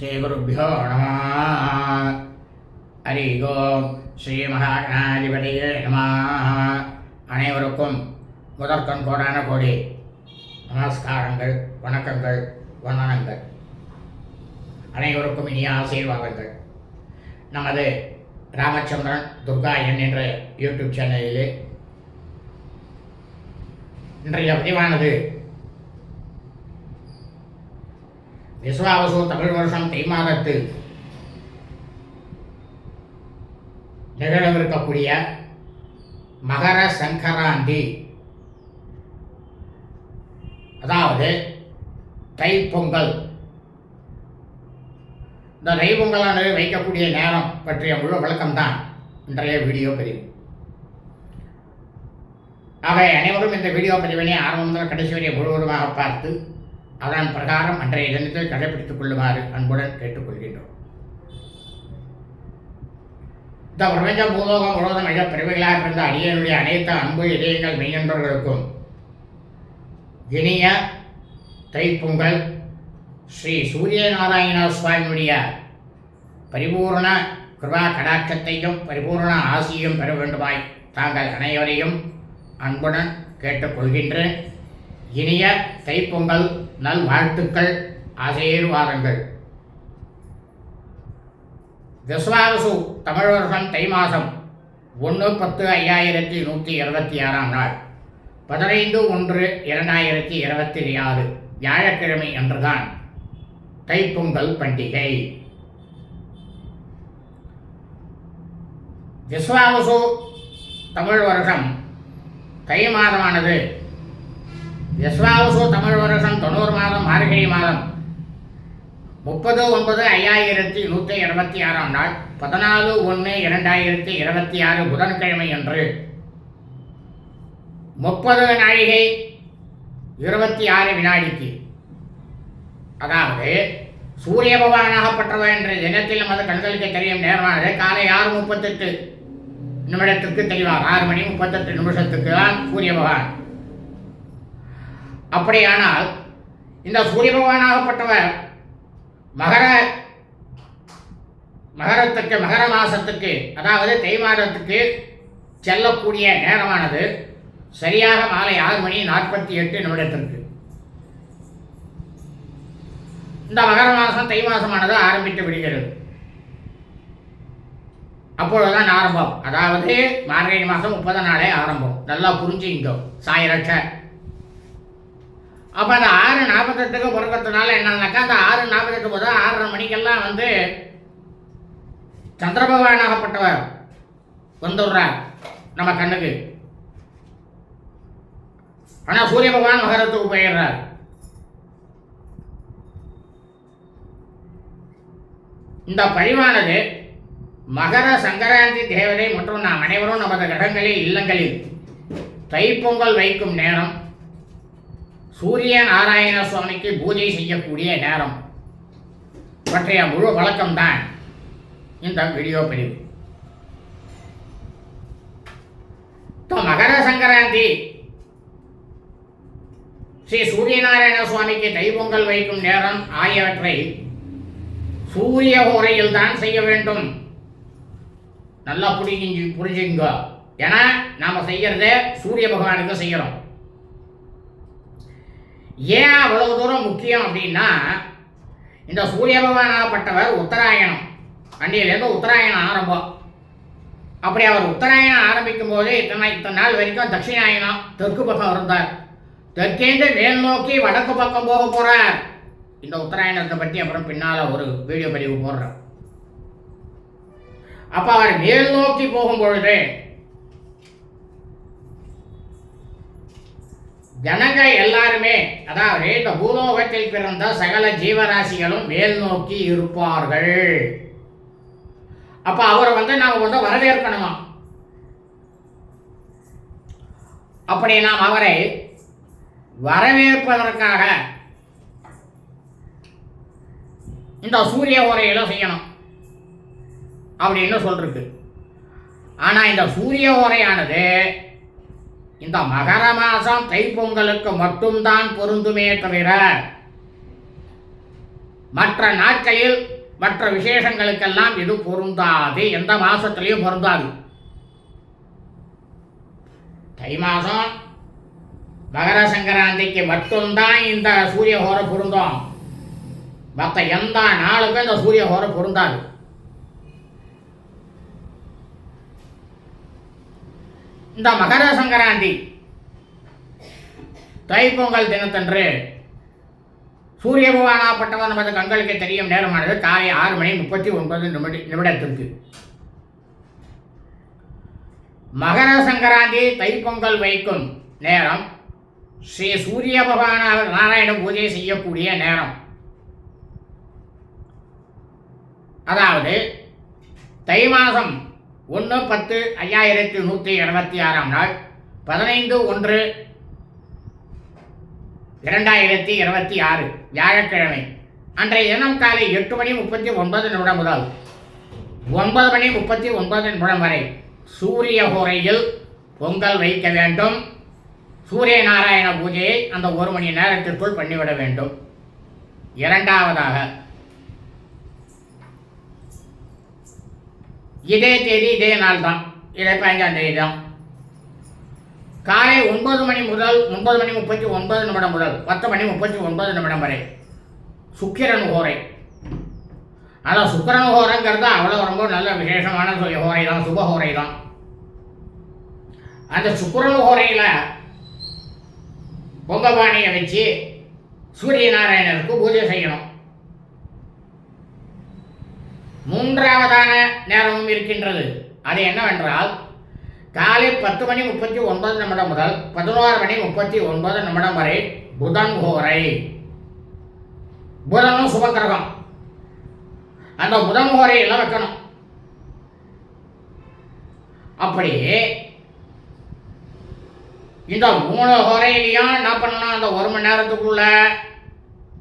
ஸ்ரீகுருப்போ நம. ஹரி ஓம். ஸ்ரீ மகாகணாதிபதியே நம. அனைவருக்கும் முதற்கண் கோடான கோடி நமஸ்காரங்கள் வணக்கங்கள் வந்தனங்கள். அனைவருக்கும் இனிய ஆசீர்வாதங்கள். நமது ராமச்சந்திரன் துர்கா என் என்ற யூடியூப் சேனலிலே இன்றைய பதிவானது விஸ்வாவசு தமிழ் வருஷம் தை மாதத்தில் நிகழவிருக்கக்கூடிய மகர சங்கராந்தி. அதாவது தைப்பொங்கல் இந்த தை பொங்கலானது வைக்கக்கூடிய நேரம் பற்றிய முழு விளக்கம்தான் இன்றைய வீடியோ பதிவு. ஆக அனைவரும் இந்த வீடியோ பதிவினை ஆரம்பம் முதல் கடைசி வரை முழுவதுமாக பார்த்து அதன் பிரகாரம் அன்றைய தினத்தை கடைபிடித்துக் கொள்ளுமாறு அன்புடன் கேட்டுக்கொள்கின்றோம். இந்த பிரபஞ்சம் பூலோகம் முழுவதும் மிக பெருமைகளாக இருந்த அடியனுடைய அனைத்து அன்பு இதயங்கள் மெய்யன்றவர்களுக்கும் இனிய தைப்பொங்கல் ஸ்ரீ சூரிய நாராயண சுவாமியுடைய பரிபூர்ண கிருபா கடாட்சத்தையும் பரிபூர்ண ஆசியும் பெற வேண்டுமாய் தாங்கள் அனைவரையும் அன்புடன் கேட்டுக்கொள்கின்றேன். இனிய தைப்பொங்கல் நல்வாழ்த்துக்கள். ஆசீர்வாதங்கள் விஸ்வாவசு தமிழ் வருஷம் தை மாதம் ஒன்று பத்து ஐயாயிரத்தி நூற்றி இருபத்தி ஆறாம் நாள். பதினைந்து ஒன்று இரண்டாயிரத்தி இருபத்தி ஆறு வியாழக்கிழமை அன்றுதான் தைப்பொங்கல் பண்டிகை. விஸ்வாவசு தமிழ் வருஷம் தை மாதமானது விஸ்வாவசு தமிழ் வருஷம் தொண்ணூறு மாதம் மார்கழி மாதம். முப்பது ஒன்பது ஐயாயிரத்தி நூற்றி இருபத்தி ஆறாம் நாள் பதினாலு ஒன்று இரண்டாயிரத்தி இருபத்தி ஆறு புதன்கிழமை அன்று. முப்பது நாழிகை இருபத்தி ஆறு வினாடிக்கு. அதாவது சூரிய பகவானாகப்பட்டவர் என்ற தினத்தில் நமது கண்களுக்கு தெரியும் நேரமானது காலை ஆறு முப்பத்தெட்டு நிமிடத்திற்கு தெளிவார் ஆறு மணி முப்பத்தெட்டு நிமிஷத்துக்கு தான் சூரிய பகவான் அப்படியானால் இந்த சூரிய பகவானாகப்பட்டவர் மகர மகரத்துக்கு மகர மாசத்துக்கு அதாவது தை மாதத்துக்கு செல்லக்கூடிய நேரமானது சரியாக மாலை ஆறு மணி நாற்பத்தி எட்டு நிமிடத்திற்கு. இந்த மகர மாதம் தை மாதமானது ஆரம்பித்து விடுகிறது. அப்பொழுதுதான் ஆரம்பம். அதாவது மார்கழி மாதம் முப்பது நாளே ஆரம்பம். நல்லா புரிஞ்சுங்க சாயிரட்ச அப்போ அந்த ஆறு நாற்பத்தெட்டுக்கு பிறக்கிறதுனால என்னன்னாக்கா அந்த ஆறு நாற்பத்தெட்டு போதும் ஆறரை மணிக்கெல்லாம் வந்து சந்திரபகவானாகப்பட்டவர் வந்துடுறார் நம்ம கண்ணுக்கு. ஆனால் சூரிய பகவான் மகரத்துக்கு போயிடுறார். இந்த பழிவானது மகர சங்கராந்தி தேவதை மற்றும் நாம் அனைவரும் நமது கிரகங்களில் இல்லங்களில் தைப்பொங்கல் வைக்கும் நேரம். சூரிய நாராயண சுவாமிக்கு பூஜை செய்யக்கூடிய நேரம். பற்றிய முழு வழக்கம்தான் இந்த வீடியோ பதிவு. இப்போ மகர சங்கராந்தி ஸ்ரீ சூரியநாராயண சுவாமிக்கு தைப்பொங்கல் வைக்கும் நேரம் ஆகியவற்றை சூரிய உரையில் தான் செய்ய வேண்டும். நல்லா புரிஞ்சு புரிஞ்சுங்க. ஏன்னா நாம் செய்கிறது சூரிய பகவானுக்கு செய்கிறோம் ஏன் அவ்வளவு தூரம் முக்கியம் அப்படின்னா இந்த சூரிய பகவானாகப்பட்டவர் உத்தராயணம். பண்டிகையிலேருந்து உத்தராயணம் ஆரம்பம். அப்படி அவர் உத்தராயணம் ஆரம்பிக்கும் போது இத்தனை இத்தனை நாள் வரைக்கும் தட்சிணாயணம் தெற்கு பக்கம் இருந்தார். தெற்கேந்து மேல் நோக்கி வடக்கு பக்கம் போக போகிறார் இந்த உத்தராயணத்தை பற்றி அப்புறம் பின்னால் ஒரு வீடியோ பதிவு போடுறேன் அப்போ அவர் மேல் நோக்கி போகும் பொழுது ஜனங்கள் எல்லாருமே அதாவது இந்த பூலோகத்தில் பிறந்த சகல ஜீவராசிகளும் மேல் நோக்கி இருப்பார்கள். அப்ப அவரை வந்து நாம வந்து வரவேற்கணுமா? அப்படி நாம் அவரை வரவேற்பதற்காக இந்த சூரிய உரையில செய்யணும் அப்படின்னு சொல்றது. ஆனா இந்த சூரிய உரையானது இந்த மகர மாதம் தைப்பொங்கலுக்கு மட்டும்தான் பொருந்துமே தவிர மற்ற நாட்களில் மற்ற விசேஷங்களுக்கெல்லாம் இது பொருந்தாது. எந்த மாதத்துலேயும் பொருந்தாது. தை மாதம் மகர சங்கராந்திக்கு மட்டும்தான் இந்த சூரிய ஹோரை பொருந்தும். மற்ற எந்த நாளுக்கும் இந்த சூரிய ஹோரை பொருந்தாது. இந்த மகர சங்கராந்தி தைப்பொங்கல் தினத்தன்று சூரிய பகவானாப்பட்டவர் நமது கண்களுக்கு தெரியும் நேரமானது காலை ஆறு மணி முப்பத்தி ஒன்பது நிமிட நிமிடத்திற்கு. மகர சங்கராந்தி தைப்பொங்கல் வைக்கும் நேரம் ஸ்ரீ சூரிய பகவான நாராயண பூஜை செய்யக்கூடிய நேரம். அதாவது தை மாதம் ஒன்று பத்து ஐயாயிரத்தி நூற்றி எழுபத்தி ஆறாம் நாள் பதினைந்து ஒன்று இரண்டாயிரத்தி இருபத்தி ஆறு வியாழக்கிழமை. அன்றைய தினம் காலை எட்டு மணி முப்பத்தி ஒன்பது நிமிடம் முதல் ஒன்பது மணி முப்பத்தி ஒன்பது நிமிடம் வரை சூரிய ஹோரையில் பொங்கல் வைக்க வேண்டும். சூரிய நாராயண பூஜையை அந்த ஒரு மணி நேரத்திற்குள் பண்ணிவிட வேண்டும். இரண்டாவதாக இதே தேதி இதே நாள் தான் இதே பதினஞ்சாம் தேதி தான் காலை ஒன்பது மணி முதல் ஒன்பது மணி முப்பத்தி ஒன்பது நிமிடம் முதல் பத்து மணி முப்பத்தி ஒன்பது நிமிடம் வரை சுக்கிரன் ஹோரை அதான் சுக்கிரன் ஹோரைங்கிறது அவ்வளோ ரொம்ப நல்ல விசேஷமான ஹோரை தான் சுப ஹோரை தான் அந்த சுக்கிரன் ஹோரையில் பொங்கபாணியை வச்சு சூரிய நாராயணருக்கு பூஜை செய்யணும். மூன்றாவதான நேரமும் இருக்கின்றது. அது என்னவென்றால் காலை பத்து மணி முப்பத்தி ஒன்பது நிமிடம் முதல் பதினோரு மணி முப்பத்தி ஒன்பது நிமிடம் வரை புதன் கோரை. புதனும் சுபக்கிரகம். அந்த புதன் கோரையில் வைக்கணும். அப்படி இந்த மூணு ஹோரையிலையும் என்ன பண்ணணும்? அந்த ஒரு மணி நேரத்துக்குள்ள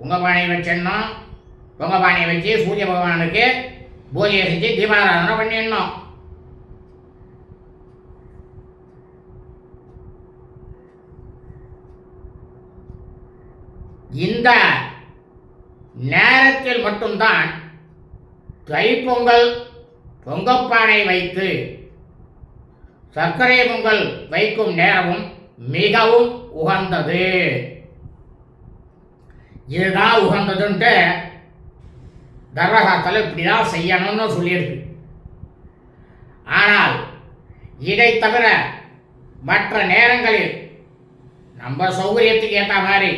வச்சேன்னா பொங்க பானையை வச்சு சூரிய பகவானுக்கு பூஜையை செஞ்சு தீபாராதனை பண்ணிடணும். இந்த நேரத்தில் மட்டும்தான் தைப்பொங்கல் பொங்கப்பானை வைத்து சர்க்கரை பொங்கல் வைக்கும் நேரமும் மிகவும் உகந்தது. இதுதான் உகந்ததுன்ட்டு தர்மசாஸ்திரம் இப்படி தான் செய்யணும்னு சொல்லியிருக்கு. ஆனால் இதை தவிர மற்ற நேரங்களில் நம்ம சௌகரியத்துக்கு ஏற்ற மாதிரி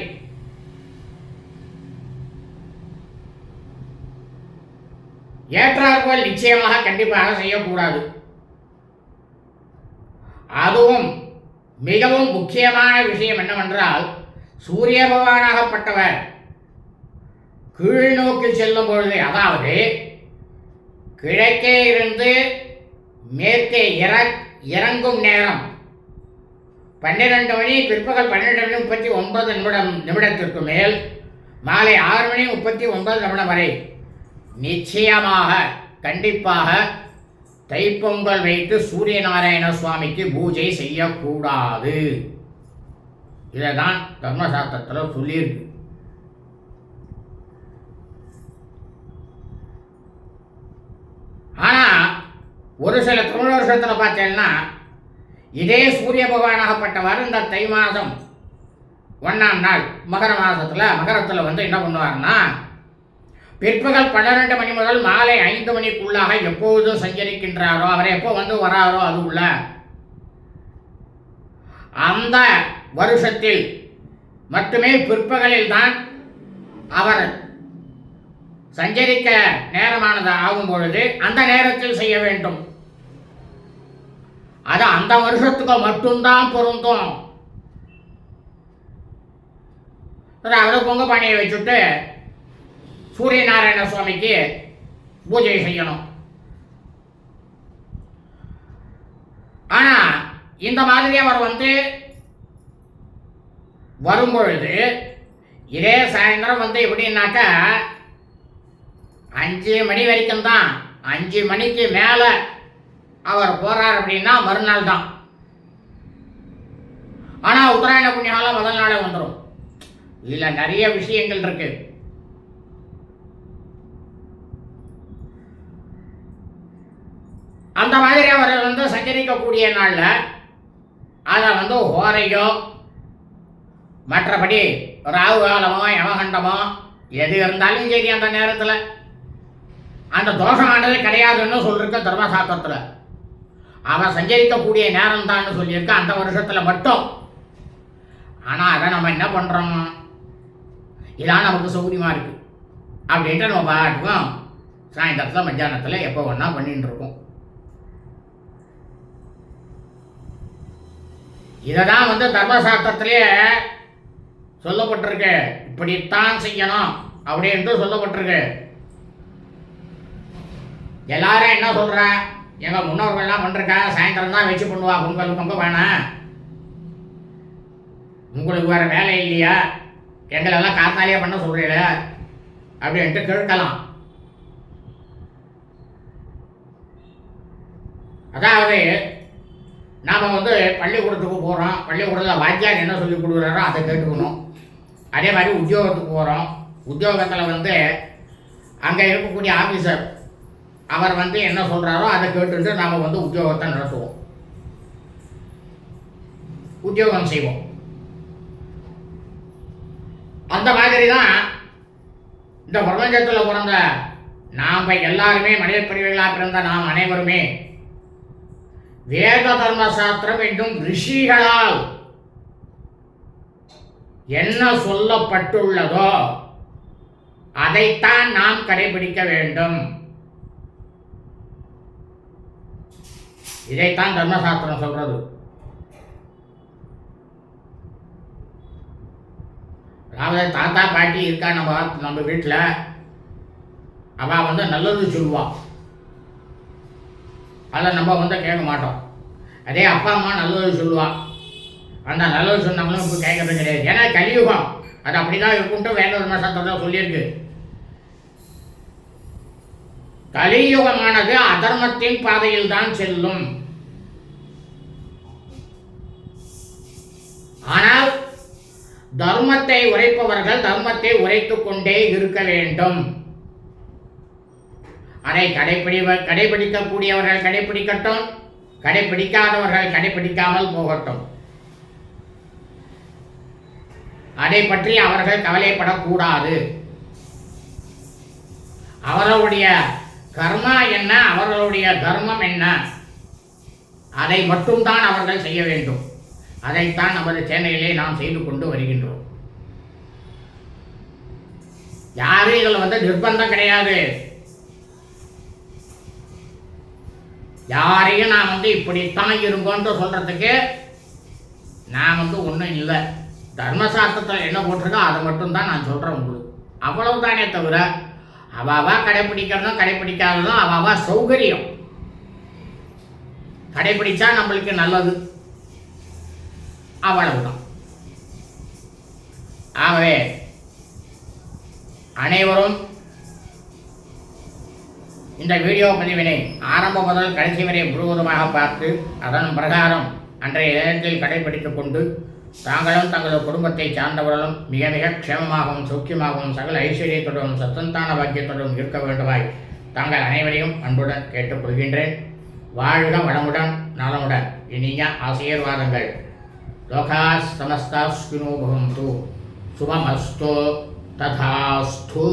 ஏற்றாற்போல் நிச்சயமாக கண்டிப்பாக செய்யக்கூடாது. அதுவும் மிகவும் முக்கியமான விஷயம் என்னவென்றால் சூரிய பகவானாகப்பட்டவர் கீழ் நோக்கி செல்லும் பொழுது அதாவது கிழக்கே இருந்து மேற்கே இற இறங்கும் நேரம். பன்னிரெண்டு மணி பிற்பகல் பன்னிரெண்டு மணி முப்பத்தி ஒன்பது நிமிடம் நிமிடத்திற்கு மேல் மாலை ஆறு மணி முப்பத்தி ஒன்பது நிமிடம் வரை நிச்சயமாக கண்டிப்பாக தைப்பொங்கல் வைத்து சூரிய நாராயண சுவாமிக்கு பூஜை செய்யக்கூடாது. இதை தான் தர்மசாஸ்திரத்தில் சொல்லியிருக்கு. ஆனால் ஒரு சில தமிழ் வருஷத்தில் பார்த்தீங்கன்னா இதே சூரிய பகவானாகப்பட்டவாறு இந்த தை மாதம் ஒன்றாம் நாள் மகர மாதத்தில் மகரத்தில் வந்து என்ன பண்ணுவார்னா பிற்பகல் பன்னிரெண்டு மணி முதல் மாலை ஐந்து மணிக்குள்ளாக எப்போதும் சஞ்சரிக்கின்றாரோ அவர் எப்போ வந்து வராரோ அது உள்ள. அந்த வருஷத்தில் மட்டுமே பிற்பகலில் தான் அவர் சஞ்சரிக்க நேரமானது ஆகும் பொழுது அந்த நேரத்தில் செய்ய வேண்டும். அது அந்த வருஷத்துக்கு மட்டும்தான் பொருந்தும். அதாவது பொங்க பானையை வச்சுட்டு சூரிய நாராயண சுவாமிக்கு பூஜை செய்யணும். ஆனா இந்த மாதிரி அவர் வந்து வரும்பொழுது இதே சாயந்தரம் வந்து எப்படின்னாக்கா அஞ்சு மணி வரைக்கும் தான் அஞ்சு மணிக்கு மேலே அவர் போகிறார் அப்படின்னா மறுநாள் தான். ஆனால் உத்தராயண புண்ணியகாலம் முதல் நாளே வந்துடும் இதில் நிறைய விஷயங்கள் இருக்கு. அந்த மாதிரி அவர் வந்து சஞ்சரிக்கக்கூடிய நாளில் அதை வந்து ஹோரையோ மற்றபடி ராகு காலமோ யமகண்டமோ எது இருந்தாலும் சரி அந்த நேரத்தில். அந்த தோஷமானது கிடையாதுன்னு சொல்லியிருக்க தர்மசாஸ்திரத்தில். அவன் சஞ்சரிக்கக்கூடிய நேரம் தான் சொல்லியிருக்க அந்த வருஷத்தில் மட்டும். ஆனால் அதை நம்ம என்ன பண்ணுறோம் இதான் நமக்கு சௌகரியமாக இருக்குது அப்படின்ட்டு நம்ம பாட்டுக்கும் சாயந்தரத்தில் மத்தியானத்தில் எப்போ ஒன்றா பண்ணிட்டு இருக்கோம். இதை தான் வந்து தர்மசாஸ்திரத்திலே சொல்லப்பட்டிருக்கு. இப்படித்தான் செய்யணும் அப்படின்ட்டு சொல்லப்பட்டிருக்கு. எல்லாரும் என்ன சொல்றா? எங்க முன்னோர்கள்லாம் பண்றக்கா சாயந்தரம் தான் வச்சு பண்ணுவா பொங்கல் பொங்க வேணாம் உங்களுக்கு வேற வேலை இல்லையா? எங்களெல்லாம் காத்தாலேயே பண்ண சொல்றீங்க. அப்படின்ட்டு கேட்கலாம். அதாவது நாம் வந்து பள்ளிக்கூடத்துக்கு போகிறோம் பள்ளிக்கூடத்தில் வாத்தியார் என்ன சொல்லி கொடுக்குறாரோ அதை கேட்டுக்கணும். அதே மாதிரி உத்தியோகத்துக்கு போகிறோம் உத்தியோகத்தில் வந்து அங்கே இருக்கக்கூடிய ஆஃபீஸர் அவர் வந்து என்ன சொல்கிறாரோ அதை கேட்டுட்டு நாம் வந்து உத்தியோகத்தை நடத்துவோம். உத்தியோகம் செய்வோம். அந்த மாதிரி தான் இந்த பிரபஞ்சத்தில் பிறந்த நாம் எல்லாருமே மனித பிரிவுகளாக பிறந்த நாம் அனைவருமே வேத தர்ம சாஸ்திரம் என்றும் ரிஷிகளால் என்ன சொல்லப்பட்டுள்ளதோ அதைத்தான் நாம் கடைபிடிக்க வேண்டும். இதைத்தான் தர்மசாஸ்திரம் சொல்றது. அதாவது தாத்தா பாட்டி இருக்கா நம்ம நம்ம வீட்டில் அவ வந்து நல்லது சொல்லுவா. அதை நம்ம வந்து கேட்க மாட்டோம். அதே அப்பா அம்மா நல்லது சொல்லுவா. அந்த நல்லது சொன்னவங்களும் இப்போ கேட்கறது கிடையாது. ஏன்னா கலியுகம். அது அப்படி தான் இருக்குன்ட்டு வேற ஒரு சொல்லியிருக்கு. கலியுகமானது அதர்மத்தின் பாதையில் தான் செல்லும். ஆனால் தர்மத்தை உரைப்பவர்கள் தர்மத்தை உரைத்துக் கொண்டே இருக்க வேண்டும். அதை கடைபிடி கடைபிடிக்கக்கூடியவர்கள் கடைபிடிக்கட்டும் கடைபிடிக்காதவர்கள் கடைபிடிக்காமல் போகட்டும். அதை பற்றி அவர்கள் கவலைப்படக்கூடாது. அவர்களுடைய கர்மா என்ன? அவர்களுடைய தர்மம் என்ன? அதை மட்டும்தான் அவர்கள் செய்ய வேண்டும். அதைத்தான் நமது சேனையிலே நாம் செய்து கொண்டு வருகின்றோம். யாரும் இதில் வந்து நிர்பந்தம் கிடையாது? யாரையும் நான் வந்து இப்படித்தான் இருங்கோன்ற சொல்றதுக்கு நான் வந்து ஒன்றும் இல்லை. தர்மசாஸ்திரத்தில் என்ன போட்டிருக்கோ அதை மட்டும்தான் நான் சொல்கிறேன் உங்களுக்கு. அவ்வளவுதானே தவிர அவாவா கடைப்பிடிக்கிறதும் கடைப்பிடிக்காததும் அவாவா சௌகரியம். கடைப்பிடிச்சா நம்மளுக்கு நல்லது. அவ்வளவுதான். ஆகவே அனைவரும் இந்த வீடியோ பதிவினை ஆரம்ப முதல் கடைசி வரை முழுவதுமாக பார்த்து அதன் பிரகாரம் அன்றைய நேரத்தில் கடைபிடித்துக் கொண்டு தாங்களும் தங்களது குடும்பத்தை சார்ந்தவர்களும் மிக மிக க்ஷேமமாகவும் சௌக்கியமாகவும் சகல ஐஸ்வர்யத்துடனும் சத்தந்தான பாக்கியத்துடனும் இருக்க வேண்டுமாய் தாங்கள் அனைவரையும் அன்புடன் கேட்டுக்கொள்கின்றேன். வாழ்க வளமுடன் நலமுடன். இனிய ஆசீர்வாதங்கள். லோகா சமஸ்தா ஸ்வினோ பவந்து. சுபமஸ்தோ. ததாஸ்து.